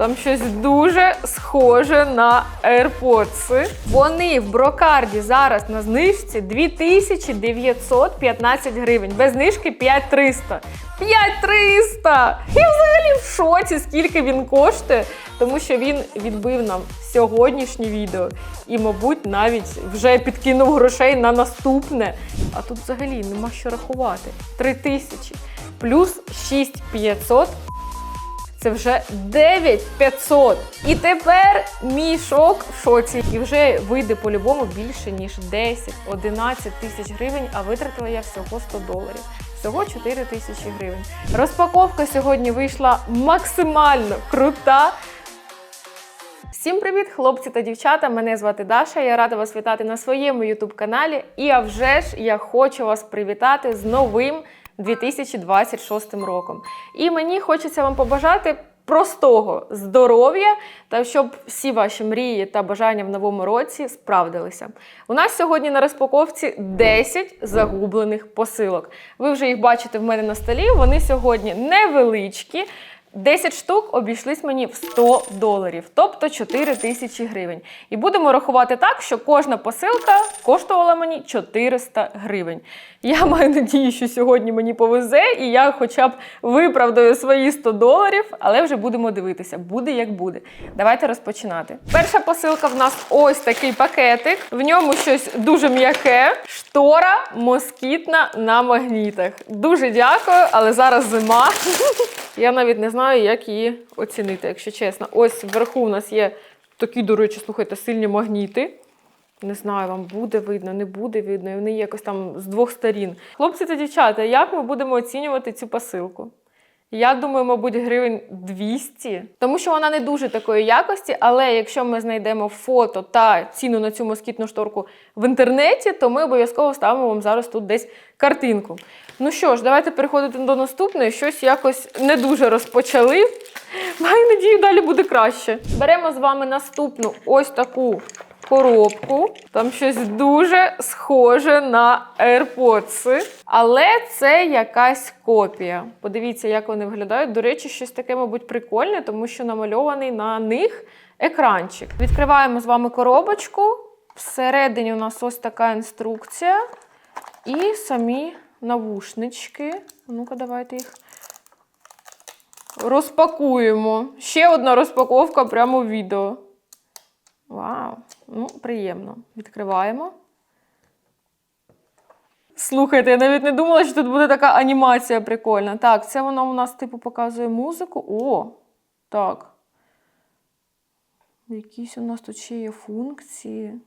Там щось дуже схоже на AirPods. Вони в брокарді зараз на знижці 2915 гривень. Без знижки 5300. 5300! Я взагалі в шоці, скільки він коштує, тому що він відбив нам сьогоднішнє відео і, мабуть, навіть вже підкинув грошей на наступне. А тут взагалі нема що рахувати. 3000 плюс 6500 це вже 9500. І тепер мій шок в шоці. І вже вийде по-любому більше, ніж 10-11 тисяч гривень, а витратила я всього 100 доларів. Всього 4 тисячі гривень. Розпаковка сьогодні вийшла максимально крута. Всім привіт, хлопці та дівчата! Мене звати Даша. Я рада вас вітати на своєму youtube каналі. І а вже ж я хочу вас привітати з новим 2026 роком. І мені хочеться вам побажати простого здоров'я та щоб всі ваші мрії та бажання в новому році справдилися. У нас сьогодні на розпаковці 10 загублених посилок. Ви вже їх бачите в мене на столі. Вони сьогодні невеличкі. 10 штук обійшлись мені в 100 доларів, тобто 4 тисячі гривень. І будемо рахувати так, що кожна посилка коштувала мені 400 гривень. Я маю надію, що сьогодні мені повезе, і я хоча б виправдаю свої 100 доларів, але вже будемо дивитися, буде як буде. Давайте розпочинати. Перша посилка в нас ось такий пакетик. В ньому щось дуже м'яке. Штора москітна на магнітах. Дуже дякую, але зараз зима. Я навіть не знаю, як її оцінити, якщо чесно. Ось вверху у нас є такі, до речі, слухайте, сильні магніти. Не знаю, вам буде видно, не буде видно. І вони якось там з двох сторін. Хлопці та дівчата, як ми будемо оцінювати цю посилку? Я думаю, мабуть, гривень 200, тому що вона не дуже такої якості, але якщо ми знайдемо фото та ціну на цю москітну шторку в інтернеті, то ми обов'язково ставимо вам зараз тут десь картинку. Ну що ж, давайте переходити до наступної. Щось якось не дуже розпочали. Маю надію, далі буде краще. Беремо з вами наступну ось таку коробку. Там щось дуже схоже на AirPods, але це якась копія. Подивіться, як вони виглядають. До речі, щось таке, мабуть, прикольне, тому що намальований на них екранчик. Відкриваємо з вами коробочку. Всередині у нас ось така інструкція. І самі навушнички. Ну-ка, давайте їх розпакуємо. Ще одна розпаковка прямо в відео. Вау, ну, приємно. Відкриваємо. Слухайте, я навіть не думала, що тут буде така анімація прикольна. Так, це воно у нас, типу, показує музику. О, так. Якісь у нас тут ще є функції.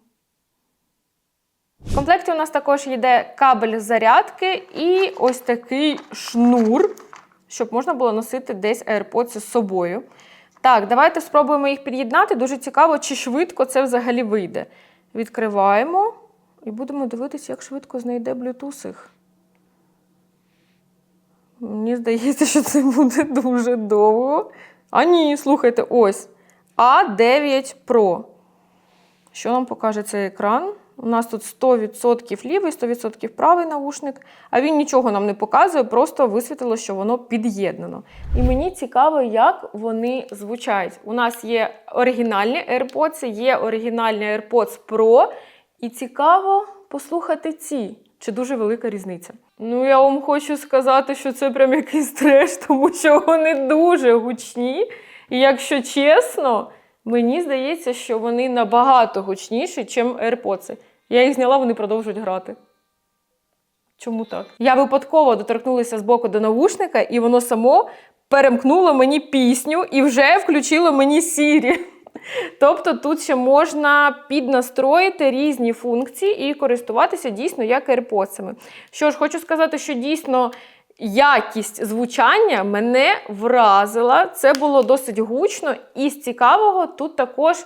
В комплекті у нас також йде кабель зарядки і ось такий шнур, щоб можна було носити десь AirPods з собою. Так, давайте спробуємо їх під'єднати. Дуже цікаво, чи швидко це взагалі вийде. Відкриваємо і будемо дивитися, як швидко знайде Bluetooth їх. Мені здається, що це буде дуже довго. А ні, слухайте, ось. А9 Pro. Що нам покаже цей екран? У нас тут 100% лівий, 100% правий навушник, а він нічого нам не показує, просто висвітило, що воно під'єднано. І мені цікаво, як вони звучать. У нас є оригінальні AirPods, є оригінальні AirPods Pro. І цікаво послухати ці. Чи дуже велика різниця? Ну, я вам хочу сказати, що це прям якийсь треш, тому що вони дуже гучні. І якщо чесно, мені здається, що вони набагато гучніші, ніж AirPods. Я їх зняла, вони продовжують грати. Чому так? Я випадково доторкнулася з боку до навушника, і воно само перемкнуло мені пісню і вже включило мені Сірі. Тобто тут ще можна піднастроїти різні функції і користуватися дійсно як AirPods. Що ж, хочу сказати, що дійсно якість звучання мене вразила. Це було досить гучно, і з цікавого тут також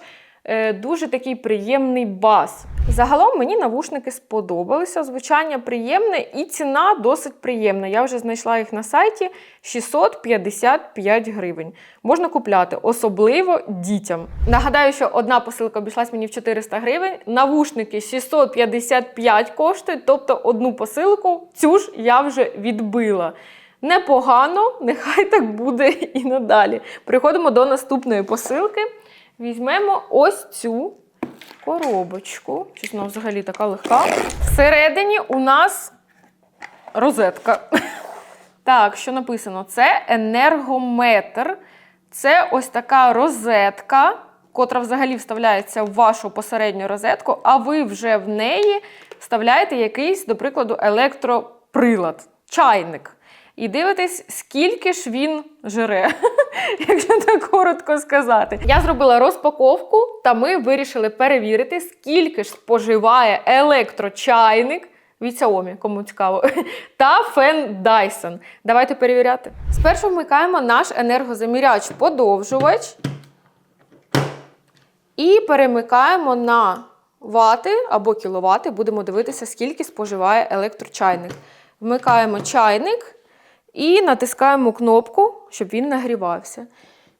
дуже такий приємний бас. Загалом мені навушники сподобалися, звучання приємне і ціна досить приємна. Я вже знайшла їх на сайті 655 гривень. Можна купляти, особливо дітям. Нагадаю, що одна посилка обійшлась мені в 400 гривень. Навушники 655 коштують, тобто одну посилку цю ж я вже відбила. Непогано, нехай так буде і надалі. Переходимо до наступної посилки. Візьмемо ось цю коробочку. Вона взагалі така легка. Всередині у нас розетка. Так, що написано? Це енергометр. Це ось така розетка, котра взагалі вставляється в вашу посередню розетку, а ви вже в неї вставляєте якийсь, до прикладу, електроприлад, чайник. І дивитесь, скільки ж він жире, якщо так коротко сказати. Я зробила розпаковку, та ми вирішили перевірити, скільки ж споживає електрочайник від Xiaomi, кому цікаво, та фен Dyson. Давайте перевіряти. Спершу вмикаємо наш енергозаміряч-подовжувач і перемикаємо на вати або кіловати. Будемо дивитися, скільки споживає електрочайник. Вмикаємо чайник і натискаємо кнопку, щоб він нагрівався.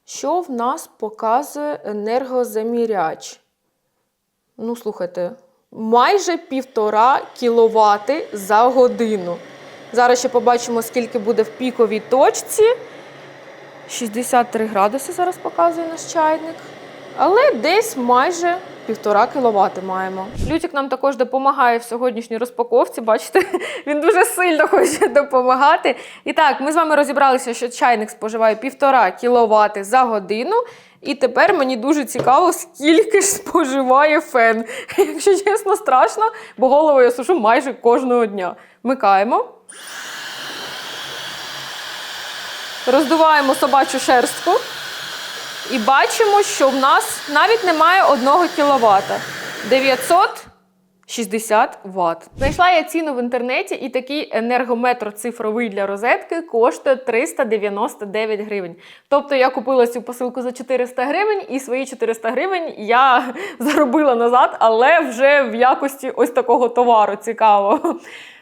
Що в нас показує енергозаміряч? Ну, слухайте, майже півтора кіловати за годину. Зараз ще побачимо, скільки буде в піковій точці. 63 градуси зараз показує наш чайник. Але десь майже півтора кіловати маємо. Лютик нам також допомагає в сьогоднішній розпаковці. Бачите, він дуже сильно хоче допомагати. І так, ми з вами розібралися, що чайник споживає півтора кіловати за годину. І тепер мені дуже цікаво, скільки ж споживає фен. Якщо чесно, страшно, бо голову я сушу майже кожного дня. Вмикаємо. Роздуваємо собачу шерстку. І бачимо, що в нас навіть немає 1 кВт. 960 Вт. Знайшла я ціну в інтернеті, і такий енергометр цифровий для розетки коштує 399 гривень. Тобто я купила цю посилку за 400 гривень, і свої 400 гривень я заробила назад, але вже в якості ось такого товару цікавого.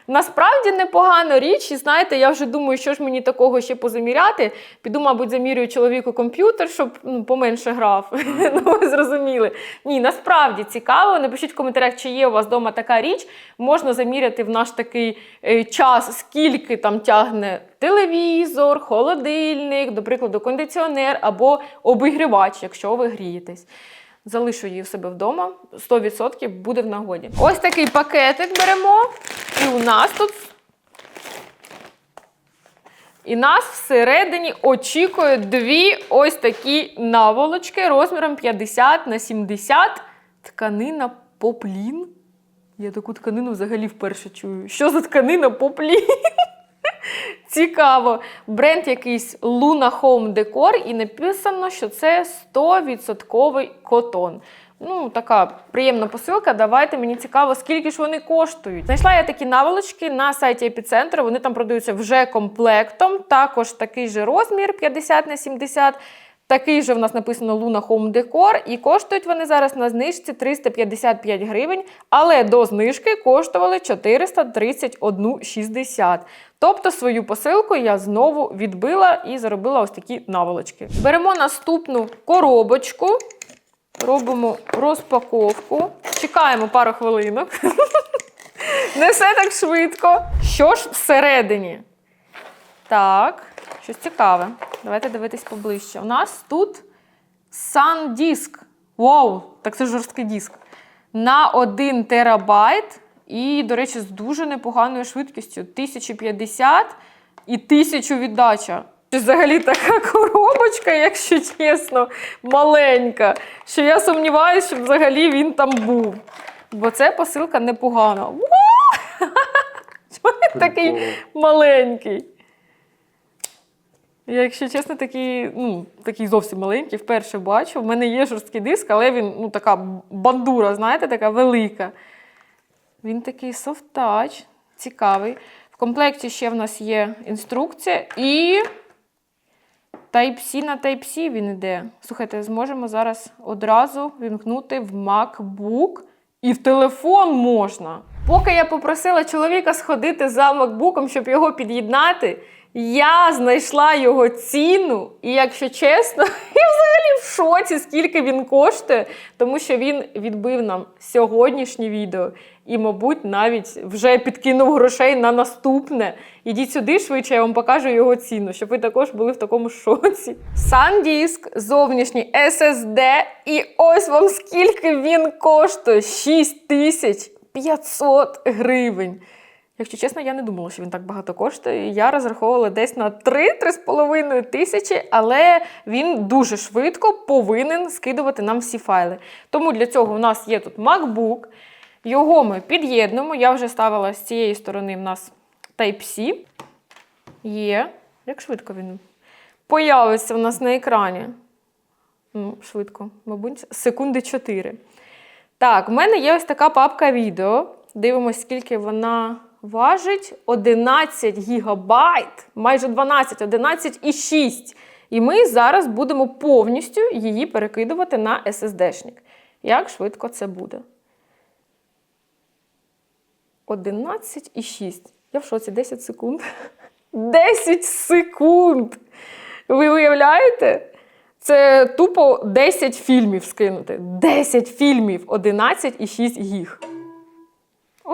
Насправді непогана річ, і знаєте, я вже думаю, що ж мені такого ще позаміряти. Піду, мабуть, замірюю чоловіку комп'ютер, щоб ну, поменше грав. ну, ви зрозуміли. Ні, насправді цікаво. Напишіть в коментарях, чи є у вас вдома така річ. Можна заміряти в наш такий е, час, скільки там тягне телевізор, холодильник, до прикладу, кондиціонер або обігрівач, якщо ви грієтесь. Залишу її в себе вдома, 100% буде в нагоді. Ось такий пакетик беремо. І у нас тут. І нас всередині очікує дві ось такі наволочки розміром 50 на 70. Тканина поплін. Я таку тканину взагалі вперше чую. Що за тканина поплін? Цікаво. Бренд якийсь Luna Home Decor і написано, що це 100% котон. Ну, така приємна посилка. Давайте мені цікаво, скільки ж вони коштують. Знайшла я такі наволочки на сайті епіцентру. Вони там продаються вже комплектом. Також такий же розмір 50 на 70. Такий же в нас написано Luna Home Decor, і коштують вони зараз на знижці 355 гривень, але до знижки коштували 431,60. Тобто свою посилку я знову відбила і заробила ось такі наволочки. Беремо наступну коробочку, робимо розпаковку, чекаємо пару хвилинок. Не все так швидко. Що ж всередині? Так, щось цікаве. Давайте дивитись поближче. У нас тут SanDisk. Вау, так це жорсткий диск. На 1 терабайт. І, до речі, з дуже непоганою швидкістю. 1050 і 1000 віддача. Взагалі така коробочка, якщо чесно, маленька. Що я сумніваюся, що взагалі він там був. Бо це посилка непогана. Чому він такий маленький? Я, якщо чесно, такий, ну, такий зовсім маленький, вперше бачу. В мене є жорсткий диск, але він ну, така бандура, знаєте, така велика. Він такий софт-тач, цікавий. В комплекті ще в нас є інструкція і Type-C на Type-C він іде. Слухайте, зможемо зараз одразу вімкнути в MacBook і в телефон можна. Поки я попросила чоловіка сходити за MacBook, щоб його під'єднати, Я знайшла його ціну, і якщо чесно, я взагалі в шоці, скільки він коштує, тому що він відбив нам сьогоднішнє відео і, мабуть, навіть вже підкинув грошей на наступне. Ідіть сюди швидше, я вам покажу його ціну, щоб ви також були в такому шоці. SanDisk, зовнішній SSD, і ось вам скільки він коштує: 6500 гривень. Якщо чесно, я не думала, що він так багато коштує. Я розраховувала десь на 3-3,5 тисячі, але він дуже швидко повинен скидувати нам всі файли. Тому для цього у нас є тут MacBook. Його ми під'єднуємо. Я вже ставила з цієї сторони в нас Type-C. Є. Як швидко він появиться в нас на екрані? Ну, швидко, мабуть, секунди 4. Так, в мене є ось така папка відео. Дивимось, скільки вона важить. 11 гігабайт, майже 12, 11 і 6. І ми зараз будемо повністю її перекидувати на SSD-шник. Як швидко це буде? 11 і 6. Я в шоці 10 секунд. 10 секунд! Ви уявляєте? Це тупо 10 фільмів скинути. 10 фільмів, 11 і 6 гіг.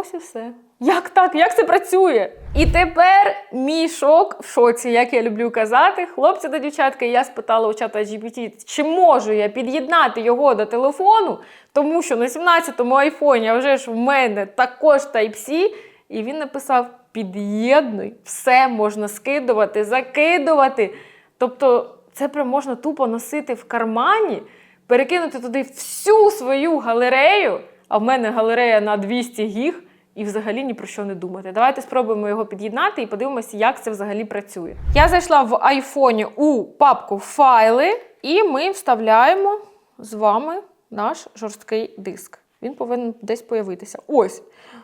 Ось і все. Як так? Як це працює? І тепер мій шок в шоці, як я люблю казати. Хлопці та дівчатки, я спитала у чата GPT, чи можу я під'єднати його до телефону, тому що на 17-му айфоні, а вже ж в мене також Type-C, і він написав: під'єднуй, все можна скидувати, закидувати. Тобто, це прям можна тупо носити в кармані, перекинути туди всю свою галерею. А в мене галерея на 200 гіг, і взагалі ні про що не думати. Давайте спробуємо його під'єднати і подивимося, як це взагалі працює. Я зайшла в айфоні у папку файли, і ми вставляємо з вами наш жорсткий диск. Він повинен десь появитися. Ось.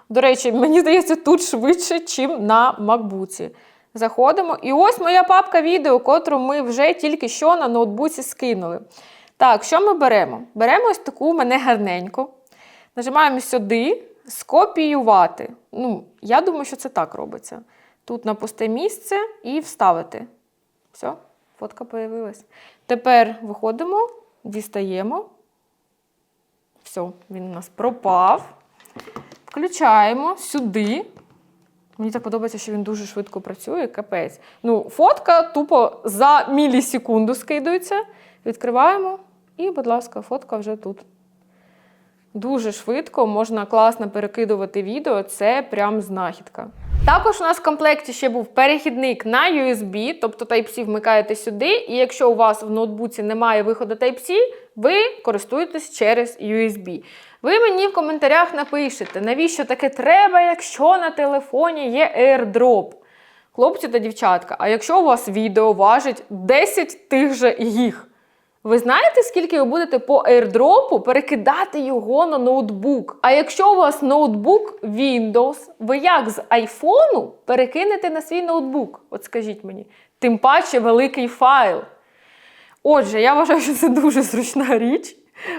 До речі, мені здається, тут швидше, ніж на макбуці. Заходимо. І ось моя папка відео, котру ми вже тільки що на ноутбуці скинули. Так, що ми беремо? Беремо ось таку мене гарненьку. Нажимаємо сюди, скопіювати. Ну, я думаю, що це так робиться. Тут на пусте місце і вставити. Все, фотка появилась. Тепер виходимо, дістаємо. Все, він у нас пропав. Включаємо сюди. Мені так подобається, що він дуже швидко працює, капець. Ну, фотка тупо за мілісекунду скидується. Відкриваємо, і, будь ласка, фотка вже тут. Дуже швидко можна класно перекидувати відео, це прям знахідка. Також у нас в комплекті ще був перехідник на USB, тобто Type-C вмикаєте сюди, і якщо у вас в ноутбуці немає виходу Type-C, ви користуєтесь через USB. Ви мені в коментарях напишете, навіщо таке треба, якщо на телефоні є AirDrop. Хлопці та дівчатка, а якщо у вас відео важить 10 тих же гіг, ви знаєте, скільки ви будете по airdrop перекидати його на ноутбук? А якщо у вас ноутбук Windows, ви як з айфону перекинете на свій ноутбук? От скажіть мені, тим паче великий файл. Отже, я вважаю, що це дуже зручна річ.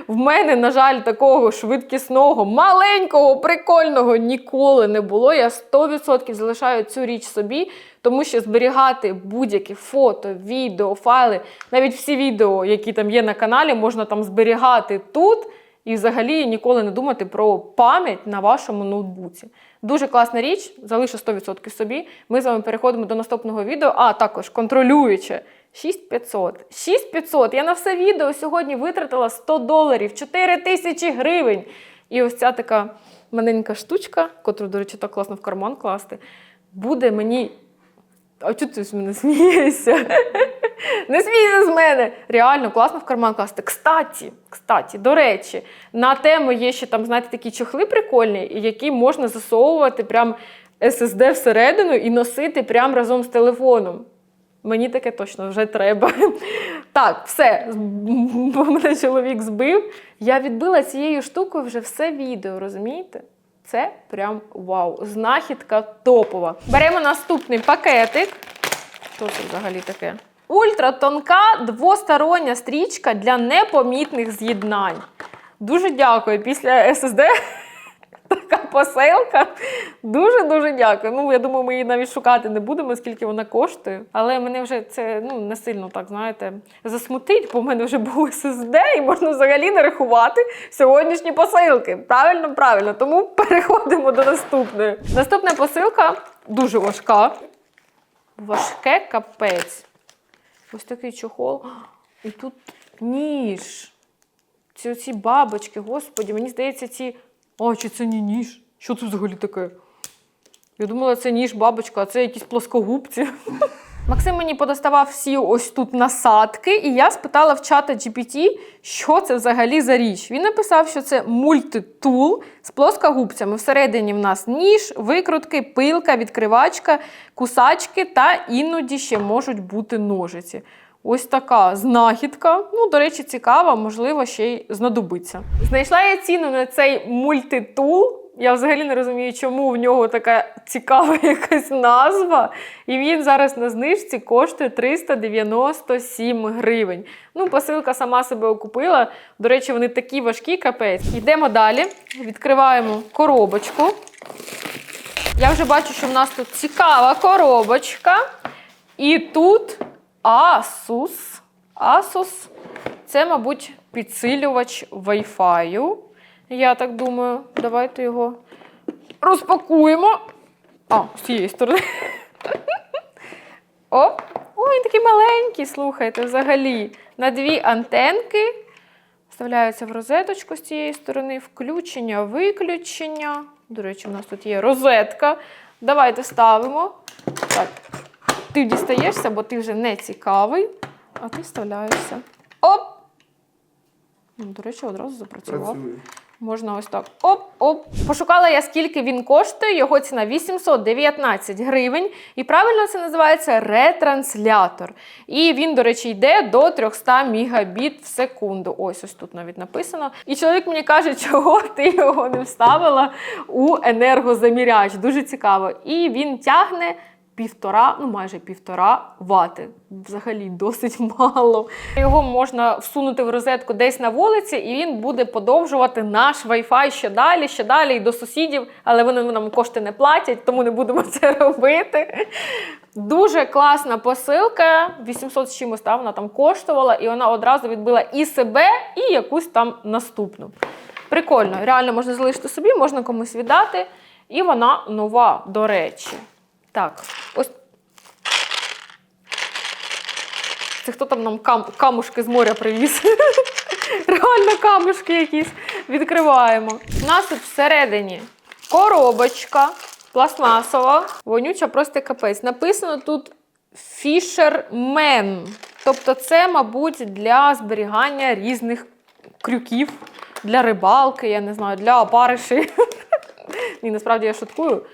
В мене, на жаль, такого швидкісного, маленького, прикольного ніколи не було. Я 100% залишаю цю річ собі, тому що зберігати будь-які фото, відео, файли, навіть всі відео, які там є на каналі, можна там зберігати тут і взагалі ніколи не думати про пам'ять на вашому ноутбуці. Дуже класна річ, залишу 100% собі. Ми з вами переходимо до наступного відео, а також контролюючи. 6500. 6500. Я на все відео сьогодні витратила 100 доларів, 4 тисячі гривень. І ось ця така маленька штучка, котру, до речі, так класно в карман класти, буде мені. А чого ти з мене смієшся? Не смійся з мене! Реально класно в карман класти. Кстаті, кстаті, до речі, на тему є ще там, знаєте, такі чохли прикольні, які можна засовувати прям SSD всередину і носити прям разом з телефоном. Мені таке точно вже треба. Так, все, бо мене чоловік збив. Я відбила цією штукою вже все відео, розумієте? Це прям вау. Знахідка топова. Беремо наступний пакетик. Що це взагалі таке? Ультратонка двостороння стрічка для непомітних з'єднань. Дуже дякую. Після SSD така посилка. Дуже-дуже дякую. Ну, я думаю, ми її навіть шукати не будемо, скільки вона коштує. Але мене вже це ну, не сильно так, знаєте, засмутить, бо в мене вже був ССД, і можна взагалі не рахувати сьогоднішні посилки. Правильно, правильно. Тому переходимо до наступної. Наступна посилка дуже важка. Важке капець. Ось такий чохол. І тут ніж. Ці оці бабочки, господі, мені здається, ці. А, чи це не ніж? Що це взагалі таке? Я думала, це ніж бабочка, а це якісь плоскогубці. Максим мені подоставав всі ось тут насадки, і я спитала в чата GPT, що це взагалі за річ. Він написав, що це мультитул з плоскогубцями. Всередині в нас ніж, викрутки, пилка, відкривачка, кусачки та іноді ще можуть бути ножиці. Ось така знахідка. Ну, до речі, цікава, можливо, ще й знадобиться. Знайшла я ціну на цей мультитул. Я взагалі не розумію, чому в нього така цікава якась назва. І він зараз на знижці коштує 397 гривень. Ну, посилка сама себе окупила. До речі, вони такі важкі, капець. Йдемо далі. Відкриваємо коробочку. Я вже бачу, що в нас тут цікава коробочка. І тут Asus. Asus це, мабуть, підсилювач Wi-Fi. Я так думаю, давайте його розпакуємо. А, з цієї сторони. Оп! Ой, він такий маленький, слухайте, взагалі. На дві антенки. Вставляється в розеточку з цієї сторони. Включення, виключення. До речі, у нас тут є розетка. Давайте ставимо. Так. Ти дістаєшся, бо ти вже не цікавий, а ти вставляєшся. Оп! Ну, До речі, одразу запрацював. Працює. Можна ось так. Оп-оп. Пошукала я, скільки він коштує. Його ціна 819 гривень. І правильно це називається ретранслятор. І він, до речі, йде до 300 мегабіт в секунду. Ось ось тут навіть написано. І чоловік мені каже, чого ти його не вставила у енергозаміряч. Дуже цікаво. І він тягне. Півтора, ну майже півтора вати. Взагалі досить мало. Його можна всунути в розетку десь на вулиці, і він буде подовжувати наш Wi-Fi ще далі, ще далі і до сусідів, але вони нам кошти не платять, тому не будемо це робити. Дуже класна посилка. 800 з чимось там вона там коштувала, і вона одразу відбила і себе, і якусь там наступну. Прикольно, реально можна залишити собі, можна комусь віддати. І вона нова, до речі. Так, ось. Це хто там нам кам- камушки з моря привіз? Реально камушки якісь. Відкриваємо. У нас тут всередині коробочка пластмасова, вонюча просто капець. Написано тут Fisherman. Тобто, це, мабуть, для зберігання різних крюків, для рибалки, я не знаю, для опариші. Ні, насправді я шуткую.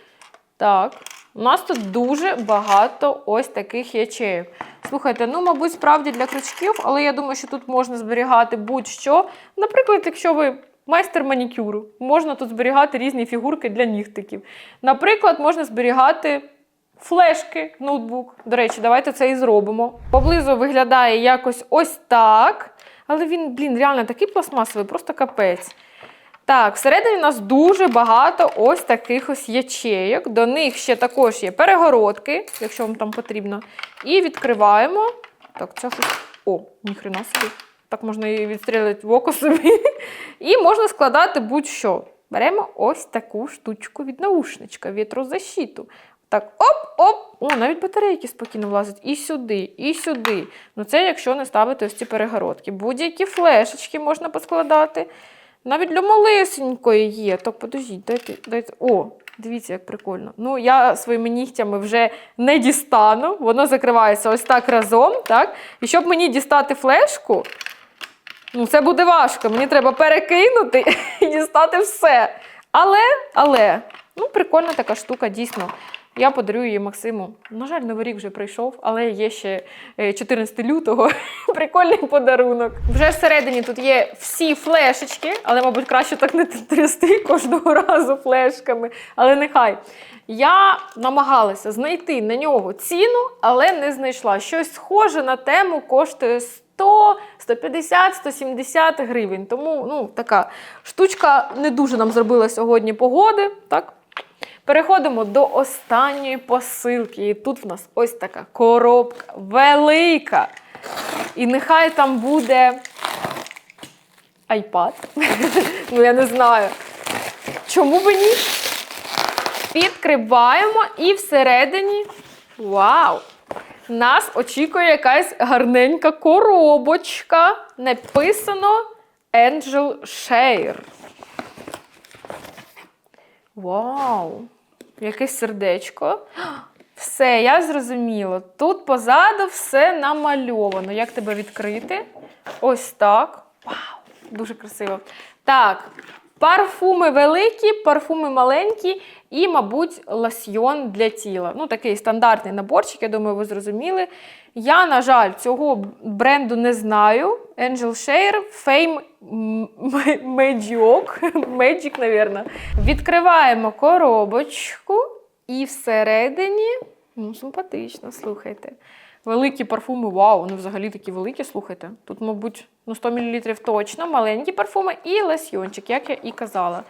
Так. У нас тут дуже багато ось таких ячеїв. Слухайте, ну, мабуть, справді для крючків, але я думаю, що тут можна зберігати будь-що. Наприклад, якщо ви майстер манікюру, можна тут зберігати різні фігурки для нігтиків. Наприклад, можна зберігати флешки, ноутбук. До речі, давайте це і зробимо. Поблизу виглядає якось ось так. Але він, блін, реально такий пластмасовий, просто капець. Так, всередині у нас дуже багато ось таких ось ячейок. До них ще також є перегородки, якщо вам там потрібно. І відкриваємо. Так, це щось. О, ніхрена собі. Так можна і відстрілити в око собі. І можна складати будь-що. Беремо ось таку штучку від наушничка, вітрозащиту. Так, оп-оп. О, навіть батарейки спокійно влазять. І сюди, і сюди. Ну це якщо не ставити ось ці перегородки. Будь-які флешечки можна поскладати. Навіть для малесенької є. Так, подождіть, дайте, дайте. О, дивіться, як прикольно. Ну, я своїми нігтями вже не дістану. Воно закривається ось так разом. так? І щоб мені дістати флешку, ну це буде важко. Мені треба перекинути і дістати все. Але, але, ну, прикольна така штука, дійсно. Я подарую її Максиму. На жаль, новий рік вже прийшов, але є ще е, 14 лютого. Прикольний подарунок. Вже всередині тут є всі флешечки, але, мабуть, краще так не трясти кожного разу флешками. Але нехай. Я намагалася знайти на нього ціну, але не знайшла. Щось схоже на тему коштує 100, 150, 170 гривень. Тому ну, така штучка не дуже нам зробила сьогодні погоди. Так? Переходимо до останньої посилки. І тут в нас ось така коробка велика. І нехай там буде iPad. ну, я не знаю. Чому би ні? Відкриваємо і всередині. Вау! Нас очікує якась гарненька коробочка. Написано Angel Share. Вау! Якесь сердечко. Все, я зрозуміла. Тут позаду все намальовано. Як тебе відкрити? Ось так. Вау! Дуже красиво. Так, парфуми великі, парфуми маленькі і, мабуть, лосьйон для тіла. Ну, такий стандартний наборчик, я думаю, ви зрозуміли. Я, на жаль, цього бренду не знаю. Angel Share, Fame Magic, Magic, напевно. Відкриваємо коробочку і всередині, ну, симпатично, слухайте. Великі парфуми, вау, вони взагалі такі великі, слухайте. Тут, мабуть, ну 100 мл точно, маленькі парфуми і лосьйончик, як я і казала.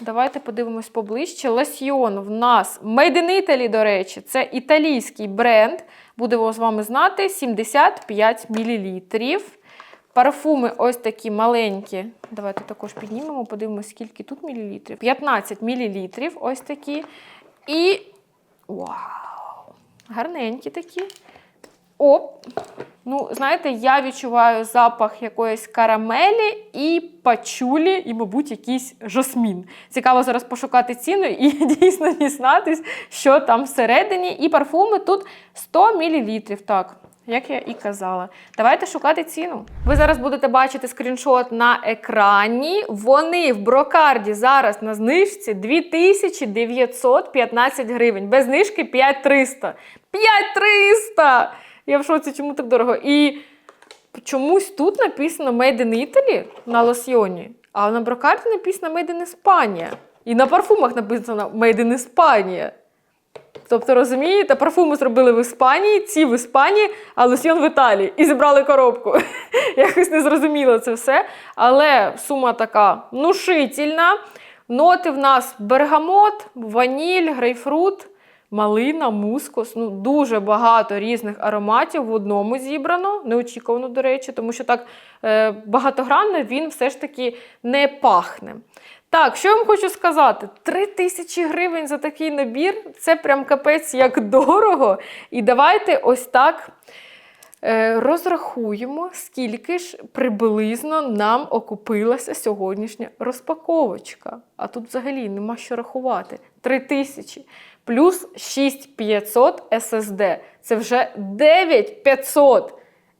Давайте подивимось поближче. Лосьйон в нас Made in Italy, до речі, це італійський бренд. Будемо з вами знати 75 мл. Парфуми ось такі маленькі. Давайте також піднімемо, подивимось, скільки тут мілілітрів. 15 мл ось такі. І. Вау! Гарненькі такі. Оп! Ну, знаєте, я відчуваю запах якоїсь карамелі і пачулі, і, мабуть, якийсь жасмін. Цікаво зараз пошукати ціну і дійсно дізнатись, що там всередині. І парфуми тут 100 мл. Так. Як я і казала, давайте шукати ціну. Ви зараз будете бачити скріншот на екрані. Вони в брокарді зараз на знижці 2915 гривень. Без знижки 5300. 5300! Я в шоці, чому так дорого? І чомусь тут написано Made in Italy на лосьйоні, а на брокарді написано Made in España. І на парфумах написано Made in España. Тобто, розумієте, парфуми зробили в Іспанії, ці в Іспанії, а лосьйон в Італії. І зібрали коробку. Якось не зрозуміло це все. Але сума така внушительна. Ноти в нас бергамот, ваніль, грейпфрут, малина, мускус. Ну, дуже багато різних ароматів в одному зібрано. Неочікувано, до речі, тому що так е, багатогранно він все ж таки не пахне. Так, що я вам хочу сказати? 3 тисячі гривень за такий набір це прям капець як дорого. І давайте ось так е, розрахуємо, скільки ж приблизно нам окупилася сьогоднішня розпаковочка. А тут взагалі нема що рахувати. 3 тисячі плюс 6500 SSD. Це вже 9500.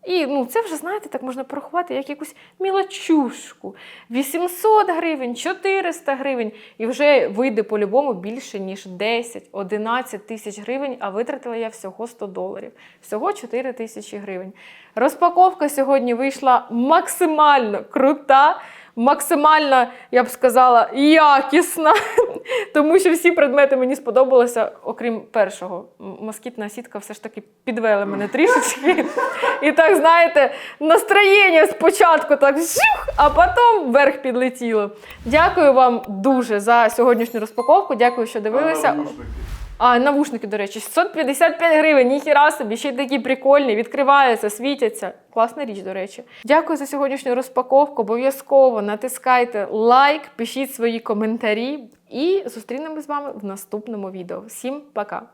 І ну, це вже, знаєте, так можна порахувати як якусь мілочушку. 800 гривень, 400 гривень. І вже вийде по-любому більше, ніж 10-11 тисяч гривень, а витратила я всього 100 доларів. Всього 4 тисячі гривень. Розпаковка сьогодні вийшла максимально крута. Максимально, я б сказала, якісна, тому що всі предмети мені сподобалися, окрім першого. Москітна сітка все ж таки підвела мене трішечки. І так, знаєте, настроєння спочатку так а потім вверх підлетіло. Дякую вам дуже за сьогоднішню розпаковку. Дякую, що дивилися. А, навушники, до речі, 655 гривень, ніхіра собі, ще й такі прикольні, відкриваються, світяться. Класна річ, до речі. Дякую за сьогоднішню розпаковку. Обов'язково натискайте лайк, пишіть свої коментарі і зустрінемось з вами в наступному відео. Всім пока!